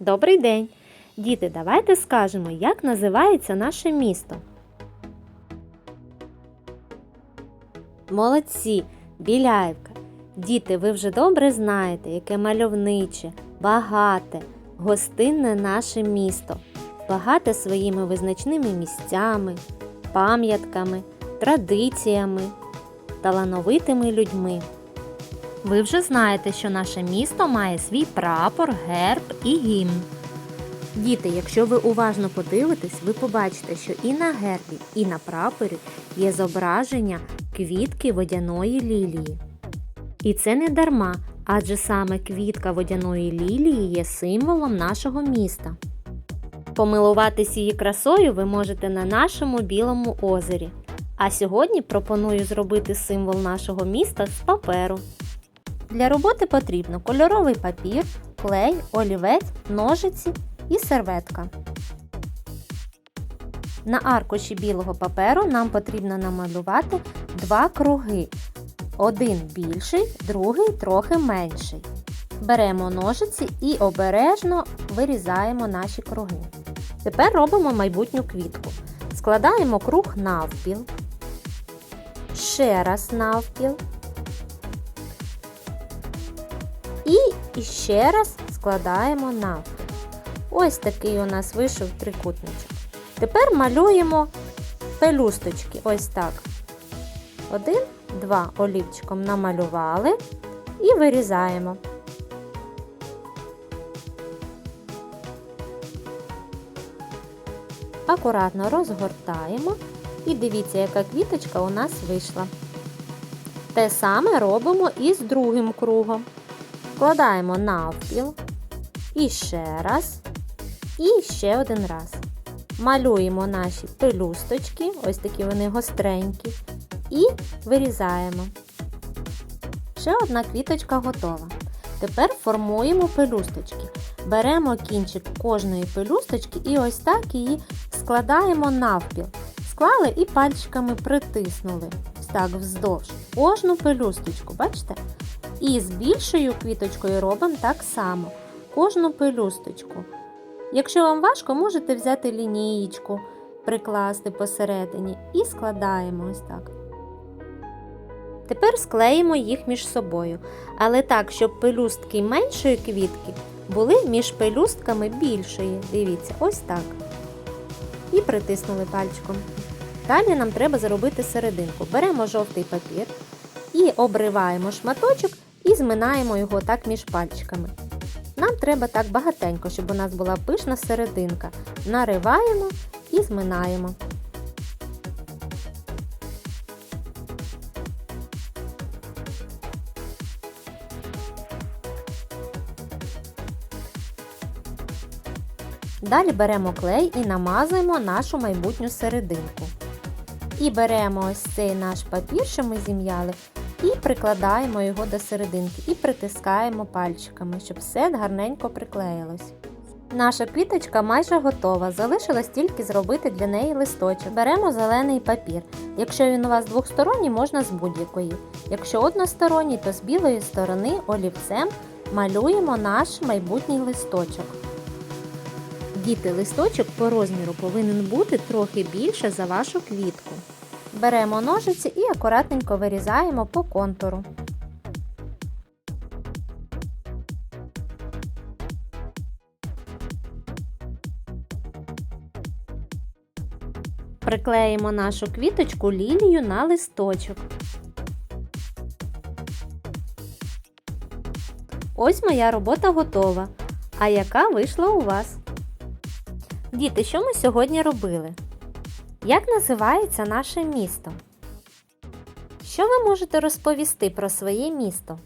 Добрий день! Діти, давайте скажемо, як називається наше місто. Молодці, Біляївка. Діти, ви вже добре знаєте, яке мальовниче, багате, гостинне наше місто, багате своїми визначними місцями, пам'ятками, традиціями, талановитими людьми. Ви вже знаєте, що наше місто має свій прапор, герб і гімн. Діти, якщо ви уважно подивитесь, ви побачите, що і на гербі, і на прапорі є зображення квітки водяної лілії. І це не дарма, адже саме квітка водяної лілії є символом нашого міста. Помилуватись її красою ви можете на нашому білому озері. А сьогодні пропоную зробити символ нашого міста з паперу. Для роботи потрібно кольоровий папір, клей, олівець, ножиці і серветка. На аркуші білого паперу нам потрібно намалювати два круги. Один більший, другий трохи менший. Беремо ножиці і обережно вирізаємо наші круги. Тепер робимо майбутню квітку. Складаємо круг навпіл. Ще раз навпіл. І ще раз складаємо навпіл. Ось такий у нас вийшов трикутничок. Тепер малюємо пелюсточки. Ось так. Один, два олівчиком намалювали і вирізаємо. Акуратно розгортаємо і дивіться, яка квіточка у нас вийшла. Те саме робимо і з другим кругом. Вкладаємо навпіл. І ще раз. І ще один раз. Малюємо наші пелюсточки, ось такі вони гостренькі, і вирізаємо. Ще одна квіточка готова. Тепер формуємо пелюсточки. Беремо кінчик кожної пелюсточки і ось так її складаємо навпіл. Склали і пальчиками притиснули. Ось так вздовж. Кожну пелюсточку, бачите? І з більшою квіточкою робимо так само. Кожну пелюсточку. Якщо вам важко, можете взяти лінієчку, прикласти посередині і складаємо ось так. Тепер склеїмо їх між собою, але так, щоб пелюстки меншої квітки були між пелюстками більшої. Дивіться, ось так. І притиснули пальчиком. Далі нам треба зробити серединку. Беремо жовтий папір і обриваємо шматочок і зминаємо його так між пальчиками. Нам треба так багатенько, щоб у нас була пишна серединка. Нариваємо і зминаємо. Далі беремо клей і намазуємо нашу майбутню серединку. І беремо ось цей наш папір, що ми зім'яли, і прикладаємо його до серединки і притискаємо пальчиками, щоб все гарненько приклеїлось. Наша квіточка майже готова, залишилось тільки зробити для неї листочок. Беремо зелений папір. Якщо він у вас двохсторонній, можна з будь-якої. Якщо односторонній, то з білої сторони олівцем малюємо наш майбутній листочок. Діти, листочок по розміру повинен бути трохи більше за вашу квітку. Беремо ножиці і акуратненько вирізаємо по контуру. Приклеїмо нашу квіточку лілію на листочок. Ось моя робота готова. А яка вийшла у вас? Діти, що ми сьогодні робили? Як називається наше місто? Що ви можете розповісти про своє місто?